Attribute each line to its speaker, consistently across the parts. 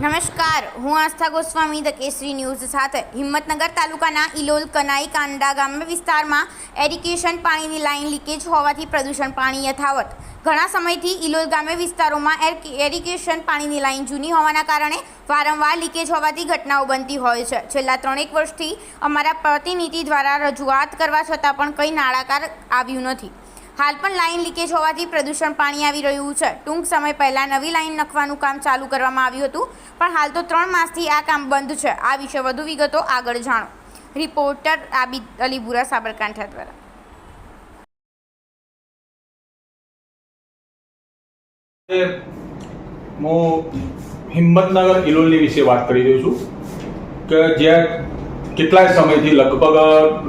Speaker 1: નમસ્કાર, હું Astha Goswami the Kesari news સાથે હિંમતનગર તાલુકાના ઇલોલ કનાઈ કાંડા ગામ વિસ્તારમાં એરિકેશન પાણીની લાઇન લીકેજ હોવાથી પ્રદૂષણ પાણી યથાવત. ઘણા સમયથી ઇલોલ ગામે વિસ્તારોમાં એર- એરિકેશન પાણીની લાઇન જૂની હોવાના કારણે વારંવાર લીકેજ હોવાથી ઘટનાઓ બનતી હોય છે. છેલ્લા ત્રણેક વર્ષથી અમારા પ્રતિનિધિ દ્વારા રજૂઆત કરવા છતાં પણ કંઈ નાળાકાર આવ્યું નથી. હાલ પણ લાઇન લીકેજ હોવાથી પ્રદૂષણ પાણી આવી રહ્યું છે. ટૂંક સમય પહેલા નવી લાઇન નખવાનું કામ ચાલુ કરવામાં આવ્યું હતું, પણ હાલ તો ત્રણ માસથી આ કામ બંધ છે. આ વિશે વધુ વિગતો આગળ જાણો. રિપોર્ટર આબિદ અલીબુરા સાબરકાંઠા દ્વારા.
Speaker 2: હું હિંમતનગર ઇલોલની વિશે વાત કરી રહ્યો છું કે જ્યાં કેટલાય સમયથી લગભગ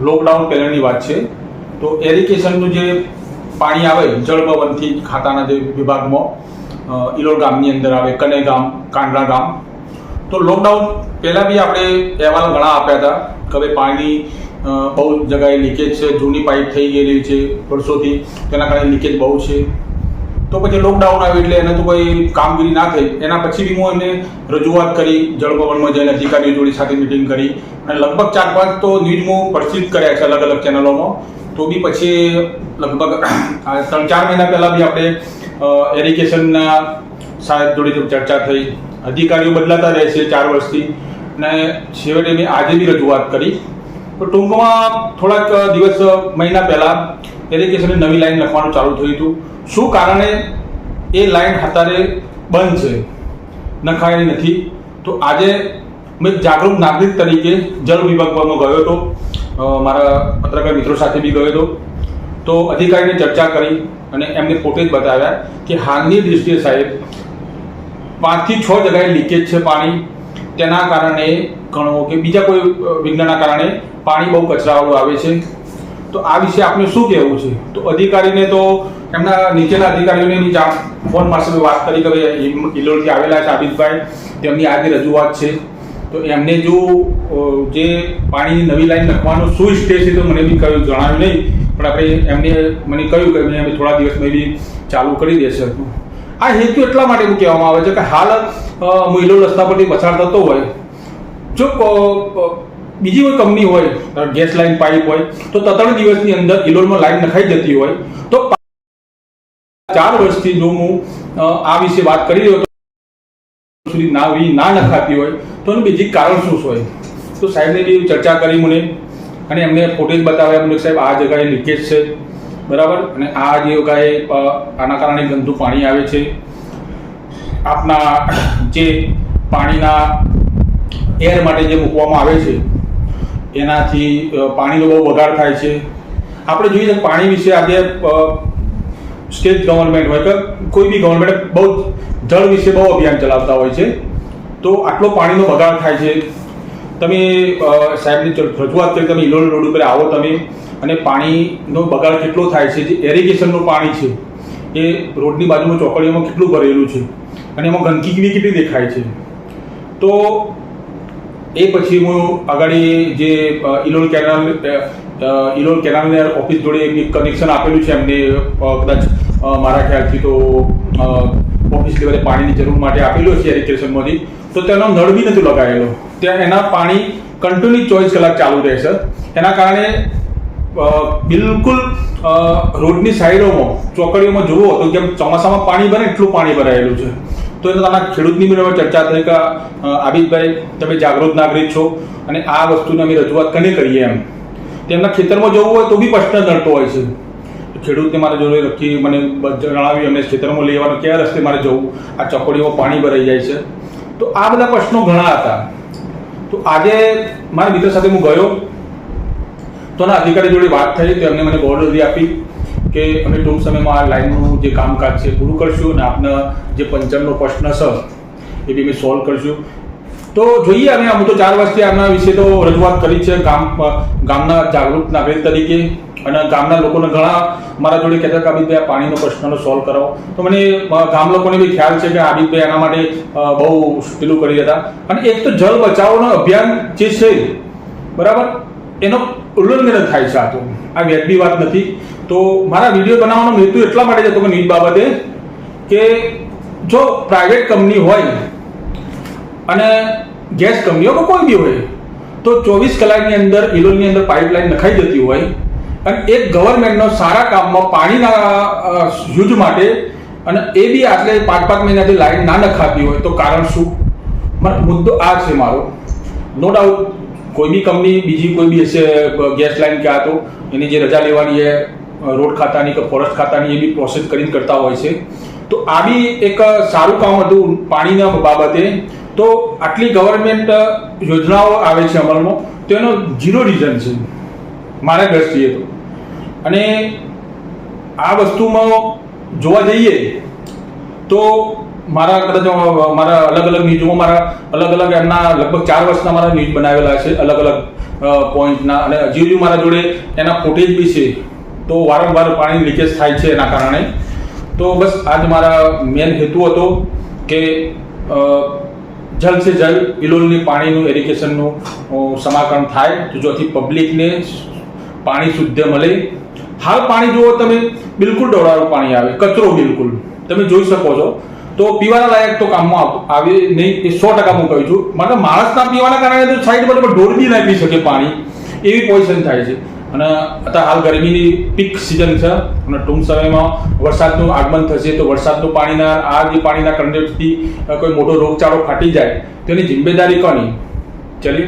Speaker 2: લોકડાઉન પહેલાંની વાત છે. તો એરિકેશનનું જે પાણી આવે જળભવનથી ખાતાના જે વિભાગમાં ઇલોર ગામની અંદર આવે, કને ગામ, કાંડલા ગામ. તો લોકડાઉન પહેલાં બી આપણે અહેવાલ ઘણા આપ્યા હતા કે હવે પાણી બહુ જગાએ લીકેજ છે, જૂની પાઇપ થઈ ગયેલી છે વર્ષોથી, તેના કારણે લીકેજ બહુ છે. તો પછી લોકડાઉન આવ્યું એટલે એને તો કોઈ કામગીરી ના થઈ. એના પછી બી હું એમને રજૂઆત કરી જળભવનમાં જઈને અધિકારીઓ જોડે સાથે મિટિંગ કરી. અને લગભગ ચાર પાંચ તો ન્યૂઝ હું પ્રસિદ્ધ કર્યા છે અલગ અલગ ચેનલોમાં તો બી પછી લગભગ ત્રણ ચાર મહિના પહેલાં બી આપણે એરિગેશનના સાહેબ જોડે ચર્ચા થઈ, અધિકારીઓ બદલાતા રહે છે ચાર વર્ષથી, અને છેવટે મેં આજે બી રજૂઆત કરી. તો ટૂંકમાં થોડાક દિવસ, મહિના પહેલાં એરિગેશનની નવી લાઈન લખવાનું ચાલુ થયું હતું. શું કારણે એ લાઈન અત્યારે બંધ છે? નખાયેલી નથી. તો આજે મેં જાગૃત નાગરિક તરીકે જળ વિભાગમાં ગયો હતો. મારા પત્રકાર મિત્રો સાથે બી ગયો હતો. તો અધિકારીને ચર્ચા કરી અને એમને પોતે જ બતાવ્યા કે હાલની દૃષ્ટિએ સાહેબ, પાંચથી છ જગાએ લીકેજ છે પાણી. તેના કારણે ઘણો કે બીજા કોઈ વિઘ્નના કારણે પાણી બહુ કચરાવાળું આવે છે. તો આ વિશે આપને શું કહેવું છે? તો અધિકારીને તો એમના નીચેના અધિકારીઓને ફોન મારફતે વાત કરી કે ભાઈ ઇલોલથી આવેલા છે આબિદભાઈ. તેમની આજે રજૂઆત છે. તો એમને જો જે પાણીની નવી લાઈન લખવાનો શું સ્ટેજ છે તો મને બી કહ્યું જણાવ્યું નહીં, પણ આપણે એમને મને કહ્યું કે અમે થોડા દિવસમાં બી ચાલુ કરી દેશે. આ હેતુ એટલા માટે એવું કહેવામાં આવે છે કે હાલ મહિલો રસ્તા પરથી પસાર થતો હોય. જો બીજી કોઈ કંપની હોય ગેસ લાઈન પાઇપ હોય, તો ત્રણ દિવસની અંદર ઇલોલમાં લાઈન નખાઈ જતી હોય. તો ચાર વર્ષથી જો હું આ વિશે વાત કરી રહ્યો સુધી ના વી ના નખાતી હોય, તો એનું બીજી કારણ શું હોય? તો સાહેબને બી ચર્ચા કરી મને, અને એમને ફોટેજ બતાવ્યા મને સાહેબ આ જગાએ લીકેજ છે, બરાબર? અને આ જે જગાએ આના કારણે ગંદુ પાણી આવે છે. આપના જે પાણીના એર માટે જે મૂકવામાં આવે છે, એનાથી પાણીનો બહુ બગાડ થાય છે. આપણે જોઈએ પાણી વિશે આજે સ્ટેટ ગવર્મેન્ટ હોય કે કોઈ બી ગવર્મેન્ટ બહુ જળ વિશે બહુ અભિયાન ચલાવતા હોય છે. તો આટલો પાણીનો બગાડ થાય છે. તમે સાહેબની રજૂઆત કરી, તમે ઇલોલ રોડ ઉપર આવો તમે. અને પાણીનો બગાડ કેટલો થાય છે, જે એરિગેશનનું પાણી છે, એ રોડની બાજુમાં ચોકડીઓમાં કેટલું ભરેલું છે. અને એમાં ગંદકી કેટલી દેખાય છે. તો એ પછી હું આગળ જે ઇલોલ કેનાલ ઇલોલ કેનાલને ઓફિસ જોડે એક કનેક્શન આપેલું છે એમને કદાચ મારા ખ્યાલથી તો ઓફિસ લેવલે પાણીની જરૂર માટે આપેલું છે એરિગેશનમાંથી તો તેનો નળ બી નથી લગાવેલો ત્યાં એના પાણી કન્ટિન્યુ ચોવીસ કલાક ચાલુ રહેશે. એના કારણે બિલકુલ રોડની સાઈડોમાં, ચોકડીઓમાં જુઓ તો જેમ ચોમાસામાં પાણી ભરે એટલું પાણી ભરાયેલું છે. તો એના તમારા ખેડૂતની બી ચર્ચા થઈ કે આબિદભાઈ, તમે જાગૃત નાગરિક છો અને આ વસ્તુને અમે રજૂઆત કને કરીએ એમ. તેમના ખેતરમાં જવું હોય તો બી પ્રશ્ન નડતો હોય છે. ખેડૂતને મારે જોડે લખી મને જણાવી એમને ખેતરમાં લેવાનું કયા રસ્તે મારે જવું? આ ચોકડીઓમાં પાણી ભરાઈ જાય છે. તો આ બધા પ્રશ્નો ઘણા હતા. તો આજે મારા મિત્ર સાથે હું ગયો. તો એના અધિકારી જોડે વાત થઈ, તો એમને મને બોર્ડર આપી કે અમે ટૂંક સમયમાં આ લાઈનનું જે કામકાજ છે પૂરું કરશું અને આપના જે પંચરનો પ્રશ્ન છે એ બી અમે સોલ્વ કરશું. તો જોઈએ અમે આમ તો ચાર વર્ષથી આના વિશે તો રજૂઆત કરી છે ગામ, ગામના જાગૃત નાગરિક તરીકે અને ગામના લોકોને ઘણા મારા જોડે કહેતા કે આબિદભાઈ આ પાણીનો પ્રશ્નનો સોલ્વ કરાવો તો મને ગામ લોકોને બી ખ્યાલ છે કે આબિદભાઈ એના માટે બહુ પેલું કરી હતા. અને એક તો જળ બચાવોનો અભિયાન જે છે, બરાબર, એનો ઉલ્લંઘન થાય છે આ તો. આ વ્યાજબી વાત નથી. તો મારા વીડિયો બનાવવાનો હેતુ એટલા માટે જ હતો કે બાબતે, કે જો પ્રાઇવેટ કંપની હોય, અને ગેસ કંપનીઓ કે કોઈ બી હોય, તો ચોવીસ કલાકની અંદર ઇલોલની અંદર પાઇપલાઇન નખાઈ જતી હોય અને એક ગવર્મેન્ટનો સારા કામમાં પાણીના યુદ્ધ માટે અને એ બી આટલે પાંચ પાંચ મહિનાથી લાઈન ના નખાતી હોય તો કારણ શું? મને મુદ્દો આ છે મારો. નો ડાઉટ કોઈ બી કંપની બીજી કોઈ બી હશે ગેસ લાઈન કે આ તો, એની જે રજા લેવાની એ રોડ ખાતાની કે ફોરેસ્ટ ખાતાની એ બી પ્રોસેસ કરીને કરતા હોય છે. તો આ બી એક સારું કામ હતું પાણીના બાબતે. તો આટલી ગવર્મેન્ટ યોજનાઓ આવે છે અમલમાં, તો એનો ઝીરો રીઝન છે. મારા દ્રષ્ટિએ તો. અને આ વસ્તુમાં જોવા જઈએ તો મારા કદાચ, મારા અલગ અલગ ન્યૂઝમાં મારા અલગ અલગ એમના લગભગ ચાર વર્ષના મારા ન્યૂઝ બનાવેલા છે અલગ અલગ પોઈન્ટના અને હજી હજુ મારા જોડે એના ફૂટેજ બી છે. તો વારંવાર પાણી લીકેજ થાય છે એના કારણે. તો બસ આજ મારા મેન હેતુ હતો કે જલ્દ સે જલ્દ ઇલોલની પાણીનું એરિગેશનનું સમાકરણ થાય. તો જેથી પબ્લિકને પાણી શુદ્ધ મળે. હાલ પાણી જુઓ તમે, બિલકુલ ડોળારું પાણી આવે, કચરો બિલકુલ. તમે જોઈ શકો છો. તો પીવાના લાયક તો કામમાં આવે નહીં, એ સો ટકા હું કહું છું. મને માણસના પીવાના કારણે તો સાઈડ પર ઢોર બી ના પી શકે પાણી. એવી પોઝિશન થાય છે. અને અત્યારે હાલ ગરમીની પીક સિઝન છે. અને ટૂંક સમયમાં વરસાદનું આગમન થશે તો વરસાદનું પાણીના, આ જે પાણીના કંડક્ટથી કોઈ મોટો રોગચાળો ફાટી જાય તો એની જિમ્મેદારી કોની? ચલિए